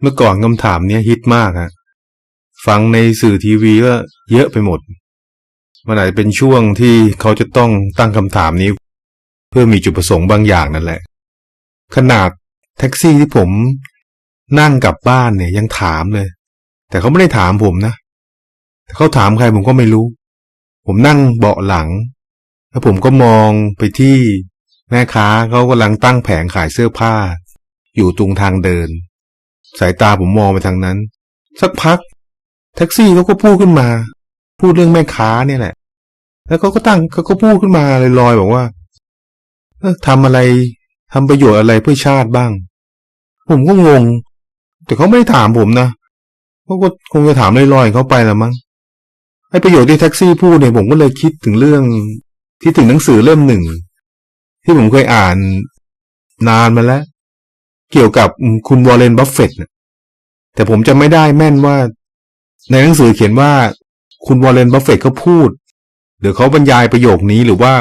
เมื่อก่อนคำถามเนี้ยฮิตมากฮะฟังในสื่อทีวีก็เยอะไปหมด มันอาจจะเป็นช่วงที่เขาจะต้องตั้งคำถามนี้ เพื่อมีจุดประสงค์บางอย่างนั่นแหละ ขนาดแท็กซี่ที่ผมนั่งกลับบ้านเนี่ยยังถามเลย แต่เขาไม่ได้ถามผมนะแต่เขาถามใครผมก็ไม่รู้ ผมนั่งเบาะหลัง แล้วผมก็มองไปที่แม่ค้าเขากำลังตั้งแผงขายเสื้อผ้า อยู่ตรงทางเดิน สายตาผมมองไปทางนั้น สักพัก แท็กซี่เขาก็พูดขึ้นมา พูดเรื่องแม่ค้าเนี่ยแหละ แล้วเขาก็ตั้งเขาก็พูดขึ้นมาลอยๆบอกว่าเอ้อทำอะไรทำประโยชน์อะไรเพื่อชาติบ้าง ผมก็งง แต่เขาไม่ได้ถามผมนะเขาก็คงจะถามลอยๆเขาไปละมั้งไอ้ประโยชน์ที่แท็กซี่พูดเนี่ยผมก็เลยคิดถึงเรื่องคิดถึงหนังสือเล่มหนึ่ง ที่ผมเคยอ่านนานมาแล้ว เกี่ยวกับคุณวอร์เรนบัฟเฟตต์นะแต่ผมจะไม่ได้แม่นว่า ในหนังสือเขียนว่าคุณวอร์เรนบัฟเฟตต์เขาพูด หรือเขาบรรยายประโยคนี้หรือว่า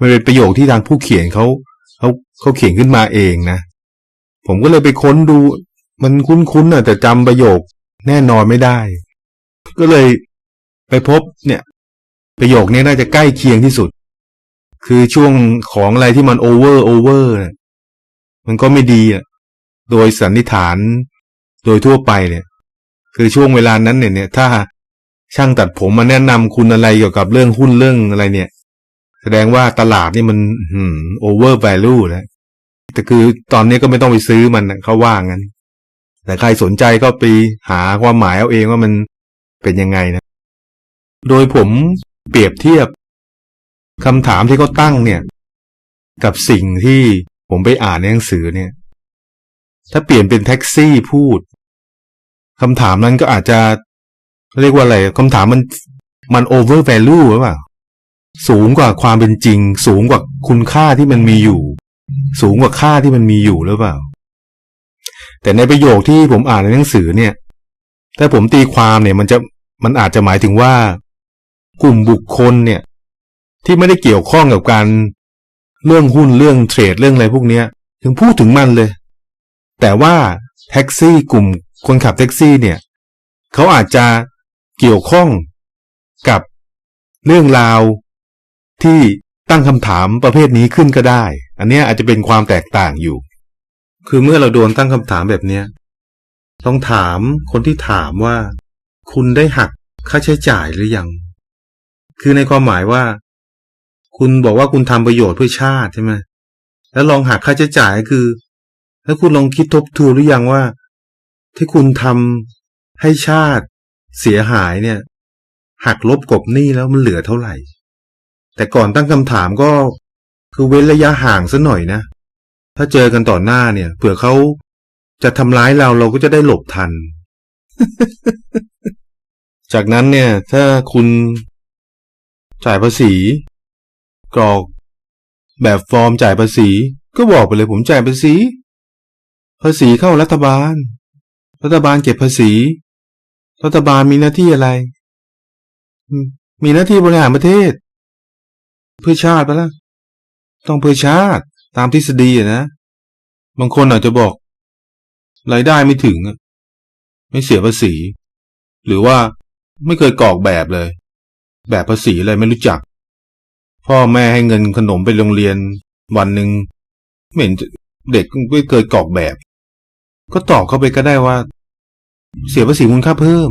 มันเป็นประโยคที่ทางผู้เขียนเขาเขาเขาเขียนขึ้นมาเองนะ ผมก็เลยไปค้นดู มันคุ้นๆน่ะแต่จำประโยคแน่นอนไม่ได้ ก็เลยไปพบเนี่ย ประโยคนี้น่าจะใกล้เคียงที่สุด คือช่วงของอะไรที่มันโอเวอร์โอเวอร์มันก็ไม่ดีอะ โดยสันนิษฐานโดยทั่วไปเนี่ย คือช่วงเวลานั้นเนี่ย ถ้าช่างตัดผมมาแนะนำคุณอะไรเกี่ยวกับเรื่องหุ้นเรื่องอะไรเนี่ย แสดงว่าตลาดนี่มันโอเวอร์แวลูแล้วแต่คือตอนนี้ก็ไม่ต้องไปซื้อมันเขาว่างั้น แต่ใครสนใจก็ไปหาความหมายเอาเองว่ามันเป็นยังไงนะ โดยผมเปรียบเทียบคำถามที่เขาตั้งเนี่ย กับสิ่งที่ผมไปอ่านในหนังสือเนี่ย ถ้าเปลี่ยนเป็นแท็กซี่พูดคำถามนั้นก็อาจจะ เรียกว่าอะไรคำถามมันมันโอเวอร์แวลูหรือเปล่าสูงกว่าความเป็นจริง สูงกว่าคุณค่าที่มันมีอยู่ สูงกว่าค่าที่มันมีอยู่หรือเปล่า แต่ในประโยคที่ผมอ่านในหนังสือเนี่ย ถ้าผมตีความเนี่ยมันจะมันอาจจะหมายถึงว่า กลุ่มบุคคลเนี่ย ที่ไม่ได้เกี่ยวข้องกับการเรื่องหุ้นเรื่องเทรดเรื่องอะไรพวกเนี้ย ถึงพูดถึงมันเลย แต่ว่าแท็กซี่กลุ่มคนขับแท็กซี่เนี่ยเขาอาจจะเกี่ยวข้องกับเรื่องราวที่ตั้งคำถามประเภทนี้ขึ้นก็ได้ อันนี้อาจจะเป็นความแตกต่างอยู่ คือเมื่อเราโดนตั้งคำถามแบบเนี้ยต้องถามคนที่ถามว่า คุณได้หักค่าใช้จ่ายหรือยัง คือในความหมายว่า คุณบอกว่าคุณทำประโยชน์เพื่อชาติใช่ไหมแล้วลองหักค่าใช้จ่ายคือ แล้วคุณลองคิดทบทวนหรือยังว่า ที่คุณทำให้ชาติเสียหายเนี่ย หักลบกบหนี้แล้วมันเหลือเท่าไหร่ แต่ก่อนตั้งคำถามก็คือเว้นระยะห่างซะหน่อยนะ ถ้าเจอกันต่อหน้าเนี่ย เผื่อเขาจะทำร้ายเราเราก็จะได้หลบทัน จากนั้นเนี่ย ถ้าคุณจ่ายภาษี กรอก แบบฟอร์มจ่ายภาษี ก็บอกไปเลยผมจ่ายภาษี ภาษีเข้ารัฐบาล รัฐบาลเก็บภาษี รัฐบาลมีหน้าที่อะไร มีหน้าที่บริหารประเทศ เพื่อชาติไปละต้องเพื่อชาติตามทฤษฎีนะ บางคนอาจจะบอกรายได้ไม่ถึง ไม่เสียภาษี หรือว่าไม่เคยกรอกแบบเลย แบบภาษีอะไรไม่รู้จัก พ่อแม่ให้เงินขนมไปโรงเรียน วันหนึ่งเห็นเด็กไม่เคยกรอกแบบ ก็ตอบเข้าไปก็ได้ว่า เสียภาษีมูลค่าเพิ่ม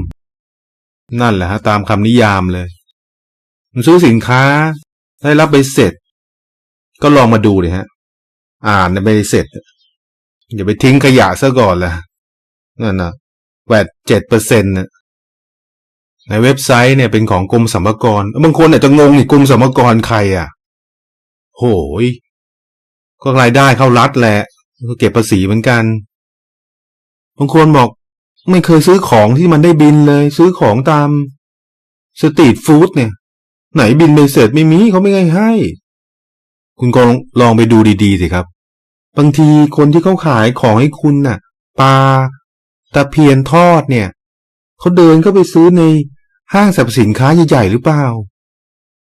นั่นแหละฮะตามคำนิยามเลยมันซื้อสินค้า ได้รับใบเสร็จ ก็ลองมาดูเลยฮะ อ่านใบเสร็จอย่าไปทิ้งขยะซะก่อนละนั่นนะแวดเจ็ดเปอร์เซ็นต์นะในเว็บไซต์เนี่ยเป็นของกรมสรรพากรบางคนอาจจะงงอีกกรมสรรพากรใครอะ โหย ก็รายได้เข้ารัฐแหละก็เก็บภาษีเหมือนกัน บางคนบอกไม่เคยซื้อของที่มันได้บินเลย ซื้อของตามสตรีทฟู้ดเนี่ย ไหนบินไปเสร็จไม่มีเขาไม่ให้ให้ คุณก็ลองไปดูดีๆสิครับ บางทีคนที่เขาขายของให้คุณน่ะปลาตะเพียนทอดเนี่ยเขาเดินเข้าไปซื้อในห้างสรรพสินค้าใหญ่ๆหรือเปล่า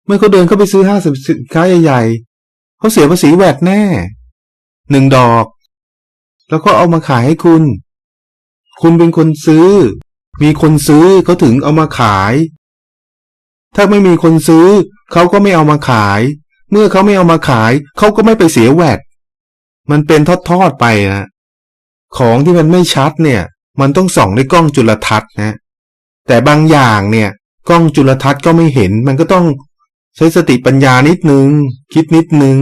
เมื่อเขาเดินเข้าไปซื้อห้างสรรพสินค้าใหญ่ๆเขาเสียภาษีแวดแน่หนึ่งดอก แล้วก็เอามาขายให้คุณ คุณเป็นคนซื้อ มีคนซื้อเขาถึงเอามาขาย ถ้าไม่มีคนซื้อ เขาก็ไม่เอามาขาย เมื่อเขาไม่เอามาขาย เขาก็ไม่ไปเสียแวดมันเป็นทอดๆไปนะของที่มันไม่ชัดเนี่ย มันต้องส่องด้วยกล้องจุลทรรศน์นะ แต่บางอย่างเนี่ย กล้องจุลทรรศน์ก็ไม่เห็น มันก็ต้องใช้สติปัญญานิดนึง คิดนิดนึง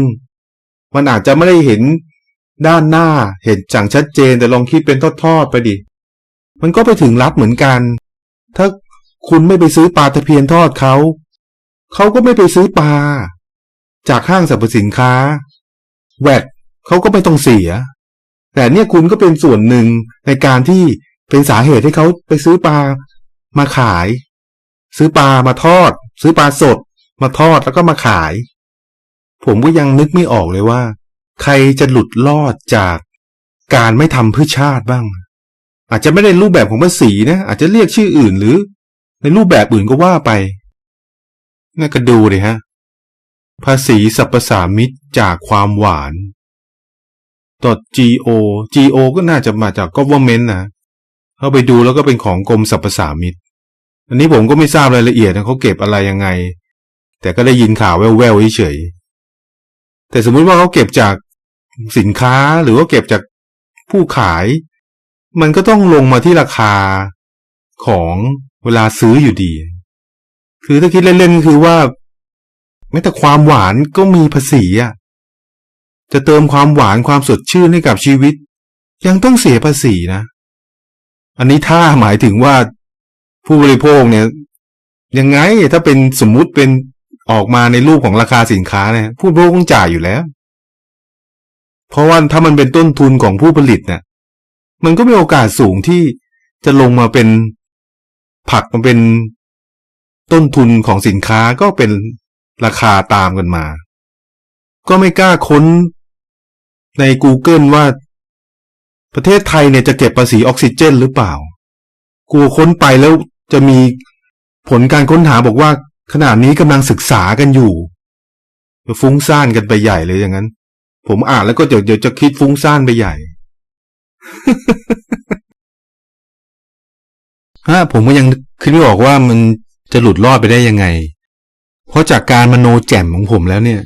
มันอาจจะไม่ได้เห็นด้านหน้าเห็นจังชัดเจนแต่ลองคิดเป็นทอดๆไปดิ มันก็ไปถึงรัฐเหมือนกัน ถ้าคุณไม่ไปซื้อปลาตะเพียนทอดเขา เขาก็ไม่ไปซื้อปลา จากห้างสรรพสินค้า แวดเขาก็ไม่ต้องเสีย แต่เนี่ยคุณก็เป็นส่วนหนึ่งในการที่เป็นสาเหตุให้เขาไปซื้อปลามาขาย ซื้อปลามาทอด ซื้อปลาสด มาทอดแล้วก็มาขาย ผมก็ยังนึกไม่ออกเลยว่า ใครจะหลุดรอดจากการไม่ทำเพื่อชาติบ้าง อาจจะไม่ได้รูปแบบของภาษีนะ อาจจะเรียกชื่ออื่นหรือ ในรูปแบบอื่นก็ว่าไปน่าก็ดูเลยฮะ ภาษีสรรพสามิตจากความหวานต่อ .go go ก็น่าจะมาจาก government นะเข้าไปดูแล้วก็เป็นของกรมสรรพสามิตอันนี้ผมก็ไม่ทราบรายละเอียดนะเขาเก็บอะไรยังไง แต่ก็ได้ยินข่าวแว่วๆเฉยๆแต่สมมุติว่าเขาเก็บจากสินค้าหรือว่าเก็บจากผู้ขาย มันก็ต้องลงมาที่ราคาของเวลาซื้ออยู่ดี คือถ้าคิดเล่นๆก็คือว่าแม้แต่ความหวานก็มีภาษีอะ จะเติมความหวานความสดชื่นให้กับชีวิต ยังต้องเสียภาษีนะ อันนี้ถ้าหมายถึงว่าผู้บริโภคเนี่ยยังไงถ้าเป็นสมมุติเป็นออกมาในรูปของราคาสินค้าเนี่ยผู้บริโภคต้องจ่ายอยู่แล้ว เพราะว่าถ้ามันเป็นต้นทุนของผู้ผลิตเนี่ย มันก็มีโอกาสสูงที่จะลงมาเป็นผักมาเป็นต้นทุนของสินค้าก็เป็นราคาตามกันมา ก็ไม่กล้าค้นใน Google ว่า ประเทศไทยเนี่ยจะเก็บภาษีออกซิเจนหรือเปล่า กลัวค้นไปแล้วจะมีผลการค้นหาบอกว่าขณะนี้กำลังศึกษากันอยู่ฟุ้งซ่านกันไปใหญ่เลยอย่างนั้น ผมอ่านแล้วก็เดี๋ยวจะคิดฟุ้งซ่านไปใหญ่ ฮะผมก็ยังคิดไม่ออกว่ามันจะหลุดรอดไปได้ยังไง เพราะจากการมโนแจ่มของผมแล้วเนี่ย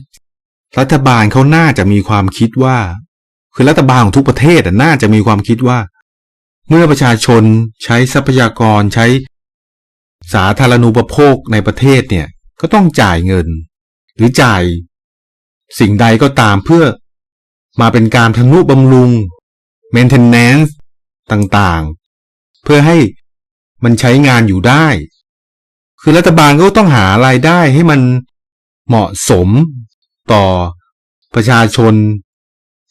รัฐบาลเขาน่าจะมีความคิดว่า คือรัฐบาลของทุกประเทศน่าจะมีความคิดว่า เมื่อประชาชนใช้ทรัพยากรใช้สาธารณูปโภคในประเทศเนี่ย ก็ต้องจ่ายเงิน หรือจ่าย สิ่งใดก็ตามเพื่อมาเป็นการทนุบำรุง maintenance ต่างๆ เพื่อให้มันใช้งานอยู่ได้ คือรัฐบาลก็ต้องหารายได้ให้มันเหมาะสมต่อประชาชน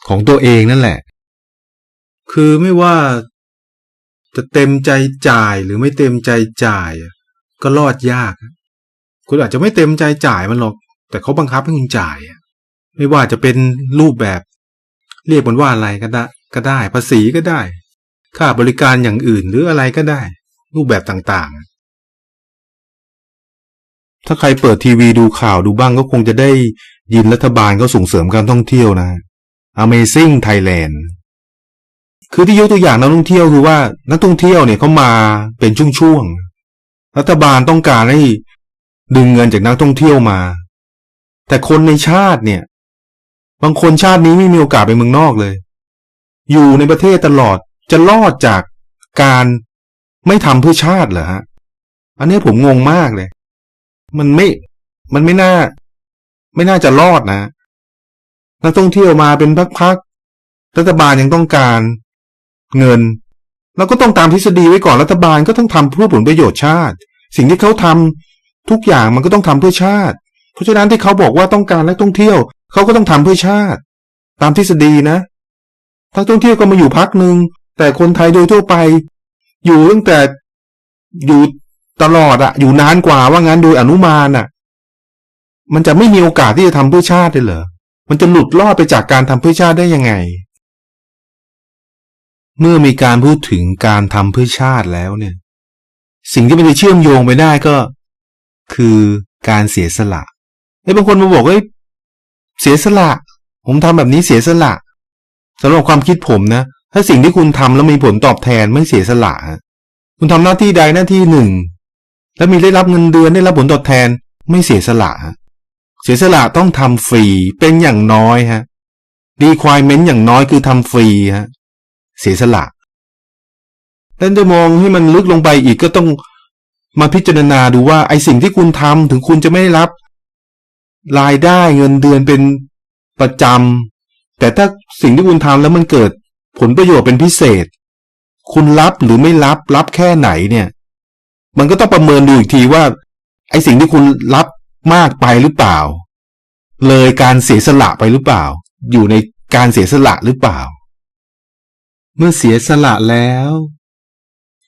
ของตัวเองนั่นแหละ คือไม่ว่าจะเต็มใจจ่ายหรือไม่เต็มใจจ่าย ก็รอดยาก คุณอาจจะไม่เต็มใจจ่ายมันหรอก แต่เขาบังคับให้คุณจ่าย ไม่ว่าจะเป็นรูปแบบ เรียกมันว่าอะไรก็ได้ ก็ได้ ภาษีก็ได้ ค่าบริการอย่างอื่นหรืออะไรก็ได้ รูปแบบต่างๆ ถ้าใครเปิดทีวีดูข่าวดูบ้างก็คงจะได้ยินรัฐบาลเขาส่งเสริมการท่องเที่ยวนะ Amazing Thailand คือที่ยกตัวอย่างนักท่องเที่ยวคือว่านักท่องเที่ยวเนี่ยเขามาเป็นช่วงๆ รัฐบาลต้องการให้ดึงเงินจากนักท่องเที่ยวมา แต่คนในชาติเนี่ย บางคนชาตินี้ไม่มีโอกาสไปเมืองนอกเลย อยู่ในประเทศตลอดจะรอดจากการไม่ทำเพื่อชาติเหรอฮะ อันนี้ผมงงมากเลย มันไม่ มันไม่น่า ไม่น่าจะรอดนะ นักท่องเที่ยวมาเป็นพักๆ รัฐบาลยังต้องการเงิน แล้วก็ต้องตามทฤษฎีไว้ก่อน รัฐบาลก็ต้องทำเพื่อผลประโยชน์ชาติ สิ่งที่เขาทำทุกอย่างมันก็ต้องทำเพื่อชาติ เพราะฉะนั้นที่เขาบอกว่าต้องการนักท่องเที่ยว เขาก็ต้องทำเพื่อชาติ ตามทฤษฎีนะ นักท่องเที่ยวก็มาอยู่พักหนึ่งแต่คนไทยโดยทั่วไป อยู่ตั้งแต่อยู่ตลอดอะอยู่นานกว่าว่างั้นโดยอนุมานอะมันจะไม่มีโอกาสที่จะทำเพื่อชาติเลยเหรอมันจะหลุดรอดไปจากการทำเพื่อชาติได้ยังไง เมื่อมีการพูดถึงการทำเพื่อชาติแล้วเนี่ย สิ่งที่มันจะเชื่อมโยงไปได้ก็ คือการเสียสละไอ้บางคนมาบอกว่าเสียสละ ผมทำแบบนี้เสียสละ สำหรับความคิดผมนะ ถ้าสิ่งที่คุณทำแล้วมีผลตอบแทนไม่เสียสละคุณทำหน้าที่ใดหน้าที่หนึ่ง แล้วมีได้รับเงินเดือนได้รับผลตอบแทนไม่เสียสละเสียสละต้องทำฟรีเป็นอย่างน้อยฮะดีควายเม้นอย่างน้อยคือทำฟรีฮะเสียสละแล้วจะมองให้มันลึกลงไปอีกก็ต้องมาพิจารณาดูว่าไอ้สิ่งที่คุณทำถึงคุณจะไม่ได้รับ รายได้เงินเดือนเป็นประจำ แต่ถ้าสิ่งที่คุณทำแล้วมันเกิดผลประโยชน์เป็นพิเศษ คุณรับหรือไม่รับรับแค่ไหนเนี่ย มันก็ต้องประเมินดูอีกทีว่า ไอ้สิ่งที่คุณรับมากไปหรือเปล่า เลยการเสียสละไปหรือเปล่า อยู่ในการเสียสละหรือเปล่า เมื่อเสียสละแล้ว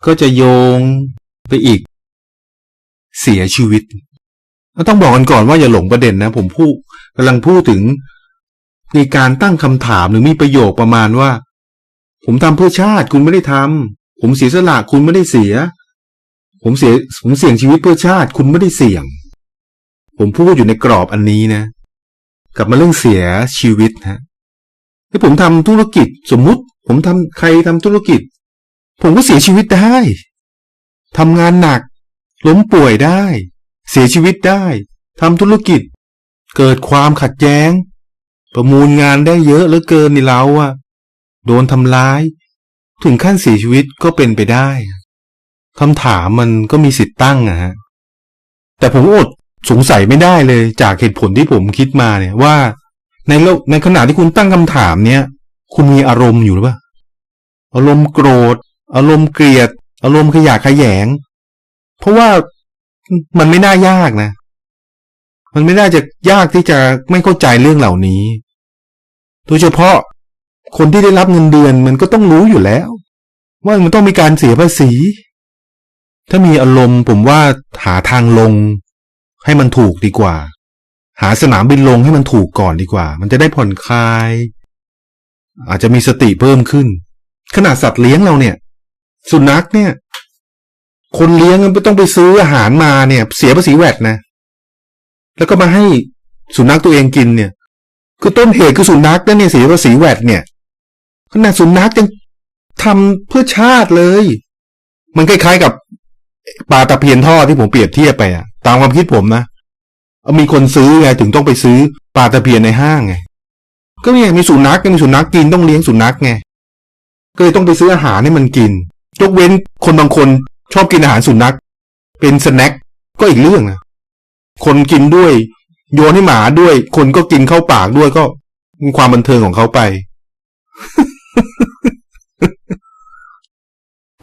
ก็จะโยงไปอีก เสียชีวิตต้องบอกกันก่อนว่าอย่าหลงประเด็นนะ ผมพูดกำลังพูดถึง มีการตั้งคำถามหรือมีประโยคประมาณว่า ผมทำเพื่อชาติคุณไม่ได้ทำผมเสียสละคุณไม่ได้เสีย ผมเสียผมเสี่ยงชีวิตเพื่อชาติคุณไม่ได้เสี่ยง ผมพูดอยู่ในกรอบอันนี้นะ กลับมาเรื่องเสียชีวิตฮะถ้าผมทำธุรกิจสมมุติ ผมทำใครทำธุรกิจ ผมก็เสียชีวิตได้ทำงานหนัก ล้มป่วยได้ เสียชีวิตได้ทำธุรกิจ เกิดความขัดแย้ง ประมูลงานได้เยอะเหลือเกินนี่เราอะโดนทำร้าย ถึงขั้นเสียชีวิตก็เป็นไปได้คำถามมันก็มีสิทธิ์ตั้งอะฮะแต่ผมอดสงสัยไม่ได้เลยจากเหตุผลที่ผมคิดมาเนี่ยว่า ในโลกในขณะที่คุณตั้งคำถามเนี้ยคุณมีอารมณ์อยู่หรือเปล่าอารมณ์โกรธ อารมณ์เกลียด อารมณ์ขยะขยง เพราะว่ามันไม่น่ายากนะ มันไม่น่าจะยากที่จะไม่เข้าใจเรื่องเหล่านี้ โดยเฉพาะคนที่ได้รับเงินเดือนมันก็ต้องรู้อยู่แล้ว ว่ามันต้องมีการเสียภาษี ถ้ามีอารมณ์ผมว่าหาทางลง ให้มันถูกดีกว่า หาสนามบินลงให้มันถูกก่อนดีกว่า มันจะได้ผ่อนคลาย อาจจะมีสติเพิ่มขึ้น ขนาดสัตว์เลี้ยงเราเนี่ย สุนัขเนี่ย คนเลี้ยงมันต้องไปซื้ออาหารมาเนี่ย เสียภาษีแวดนะ แล้วก็มาให้สุนัขตัวเองกินเนี่ย คือต้นเหตุคือสุนัขนั่นเนี่ยเสียภาษีแวดเนี่ยขนาดสุนัขยังทำเพื่อชาติเลย มันคล้ายๆกับปลาตะเพียนทอดที่ผมเปรียบเทียบไปอะตามความคิดผมนะมีคนซื้อไงถึงต้องไปซื้อปลาตะเพียนในห้างไงก็เนี่ยมีสุนัขมีสุนัขกินต้องเลี้ยงสุนัขไงก็เลยต้องไปซื้ออาหารให้มันกินยกเว้นคนบางคนชอบกินอาหารสุนัขเป็นสแน็คก็อีกเรื่องนะ คนกินด้วย โยนให้หมาด้วย คนก็กินเข้าปากด้วยก็ความบันเทิงของเขาไป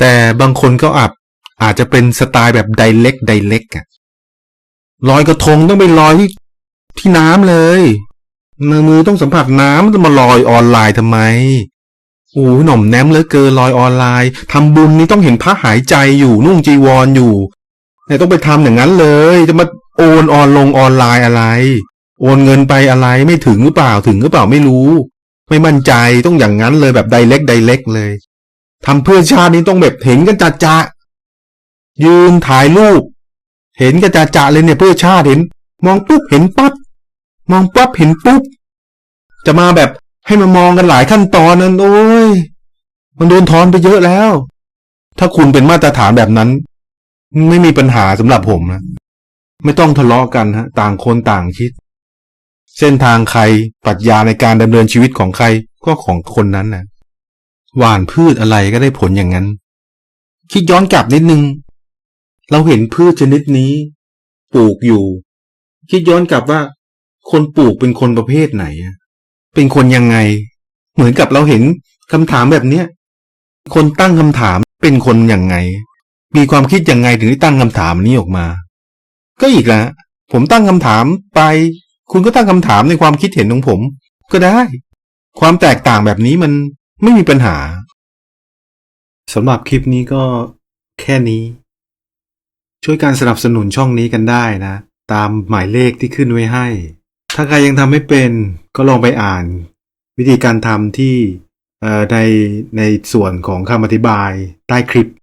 แต่บางคนก็อับ อาจจะเป็นสไตล์แบบไดเล็กไดเล็กอะลอยกระทงต้องไปลอยที่ที่น้ำเลยมือมือต้องสัมผัสน้ำจะมาลอยออนไลน์ทำไมโอ้หน่อมแนมเลือเกินลอยออนไลน์ทำบุญนี่ต้องเห็นพระหายใจอยู่นุ่งจีวรออยู่เนี่ยต้องไปทำอย่างนั้นเลย จะมา โอนออนลงออนไลน์อะไร โอนเงินไปอะไรไม่ถึงหรือเปล่าถึงหรือเปล่าไม่รู้ ไม่มั่นใจต้องอย่างนั้นเลยแบบไดเล็กไดเล็กเลยทำเพื่อชาตินี้ต้องแบบเห็นกันจะจะยืนถ่ายรูปเห็นกันจะจะเลยเนี่ยเพื่อชาติเห็น มองปุ๊บเห็นปั๊บมองปั๊บเห็นปุ๊บจะมาแบบให้มามองกันหลายขั้นตอนนั้นโอ้ยมันโดนทอนไปเยอะแล้ว ถ้าคุณเป็นมาตรฐานแบบนั้น ไม่มีปัญหาสำหรับผมนะ ไม่ต้องทะเลาะกันฮะต่างคนต่างคิด เส้นทางใครปรัชญาในการดำเนินชีวิตของใครก็ของคนนั้นนะหว่านพืชอะไรก็ได้ผลอย่างนั้น คิดย้อนกลับนิดนึง เราเห็นพืชชนิดนี้ ปลูกอยู่ คิดย้อนกลับว่า คนปลูกเป็นคนประเภทไหน เป็นคนยังไง เหมือนกับเราเห็นคำถามแบบเนี้ยคนตั้งคำถามเป็นคนยังไง มีความคิดยังไงถึงได้ตั้งคำถามนี้ออกมา ก็อีกแล้วผมตั้งคำถามไป คุณก็ตั้งคำถามในความคิดเห็นของผม ก็ได้ ความแตกต่างแบบนี้มันไม่มีปัญหาสำหรับคลิปนี้ก็แค่นี้ ช่วยการสนับสนุนช่องนี้กันได้นะ ตามหมายเลขที่ขึ้นไว้ให้ ถ้าใครยังทำไม่เป็นก็ลองไปอ่าน วิธีการทำที่ในในส่วนของคำอธิบายใต้คลิป